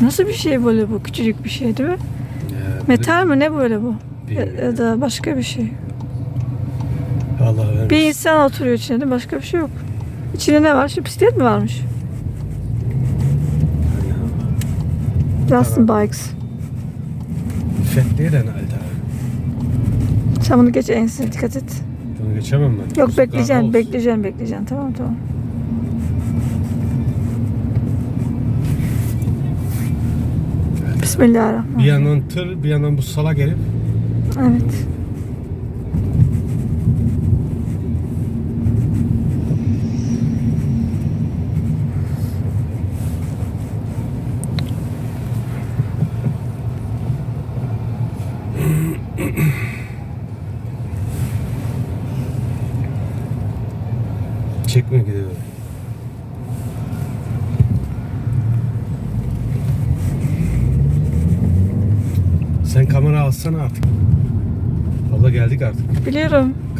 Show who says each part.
Speaker 1: Nasıl bir şey böyle bu? Küçücük bir şey değil mi?
Speaker 2: Ya,
Speaker 1: Metal mi ne böyle bu? Ya, ya da başka bir şey.
Speaker 2: Allah vermiş.
Speaker 1: Bir insan oturuyor içinde mi? Başka bir şey yok. İçinde ne var? Şu bisiklet mi varmış? Justin Bikes.
Speaker 2: Fettliğe Alter.
Speaker 1: Sen bunu geç ensine dikkat et.
Speaker 2: Bunu geçemem ben.
Speaker 1: Yok
Speaker 2: Kusura
Speaker 1: bekleyeceksin,
Speaker 2: olsun.
Speaker 1: bekleyeceksin, bekleyeceksin. Tamam tamam.
Speaker 2: Bir
Speaker 1: Bismillahirrahmanirrahim.
Speaker 2: yandan tır, bir yandan bu salak herif.
Speaker 1: Evet.
Speaker 2: Çekme gidiyor. Sen kamera alsana artık. Valla geldik artık.
Speaker 1: Biliyorum.